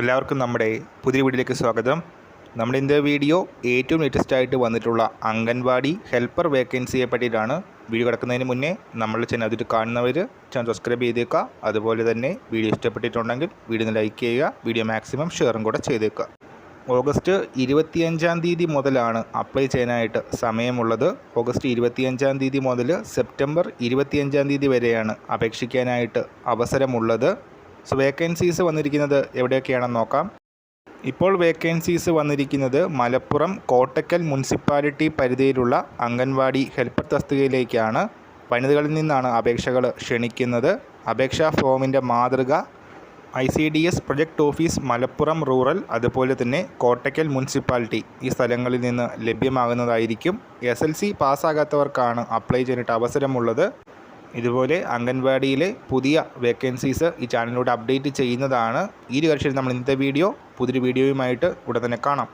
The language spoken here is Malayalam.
എല്ലാവർക്കും നമ്മുടെ പുതിയ വീഡിയോയിലേക്ക് സ്വാഗതം. നമ്മുടെ ഇന്നത്തെ വീഡിയോ ഏറ്റവും ലേറ്റസ്റ്റ് ആയിട്ട് വന്നിട്ടുള്ള അംഗൻവാടി ഹെൽപ്പർ വേക്കൻസിയെ പറ്റിയിട്ടാണ് വീഡിയോ കിടക്കുന്നതിന് മുന്നേ നമ്മൾ ചാനൽ അതിട്ട് കാണുന്നവർ ചാനൽ സബ്സ്ക്രൈബ് ചെയ്തേക്കുക. അതുപോലെ തന്നെ വീഡിയോ ഇഷ്ടപ്പെട്ടിട്ടുണ്ടെങ്കിൽ വീഡിയോ ലൈക്ക് ചെയ്യുക വീഡിയോ മാക്സിമം ഷെയറും കൂടെ ചെയ്തേക്കുക. ഓഗസ്റ്റ് ഇരുപത്തിയഞ്ചാം തീയതി മുതലാണ് അപ്ലൈ ചെയ്യാനായിട്ട് സമയമുള്ളത്. ഓഗസ്റ്റ് ഇരുപത്തിയഞ്ചാം തീയതി മുതൽ സെപ്റ്റംബർ ഇരുപത്തിയഞ്ചാം തീയതി വരെയാണ് അപേക്ഷിക്കാനായിട്ട് അവസരമുള്ളത്. സോ വേക്കൻസീസ് വന്നിരിക്കുന്നത് എവിടെയൊക്കെയാണെന്ന് നോക്കാം. ഇപ്പോൾ വേക്കൻസീസ് വന്നിരിക്കുന്നത് മലപ്പുറം കോട്ടക്കൽ മുനിസിപ്പാലിറ്റി പരിധിയിലുള്ള അംഗൻവാടി ഹെൽപ്പർ തസ്തികയിലേക്കാണ്. വനിതകളിൽ നിന്നാണ് അപേക്ഷകൾ ക്ഷണിക്കുന്നത്. അപേക്ഷാ ഫോമിന്റെ മാതൃക I C D S project office Malappuram rural അതുപോലെ തന്നെ കോട്ടക്കൽ മുനിസിപ്പാലിറ്റി ഈ സ്ഥലങ്ങളിൽ നിന്ന് ലഭ്യമാകുന്നതായിരിക്കും. എസ് എൽ സി പാസ്സാകാത്തവർക്കാണ് അപ്ലൈ ചെയ്തിട്ട് അവസരമുള്ളത്. ഇതുപോലെ അംഗൻവാടിയിലെ പുതിയ വേക്കൻസീസ് ഈ ചാനലിലൂടെ അപ്ഡേറ്റ് ചെയ്യുന്നതാണ്. ഈ ഒരു കക്ഷിയിൽ നമ്മൾ ഇന്നത്തെ വീഡിയോ പുതിയൊരു വീഡിയോയുമായിട്ട് ഉടൻ തന്നെ കാണാം.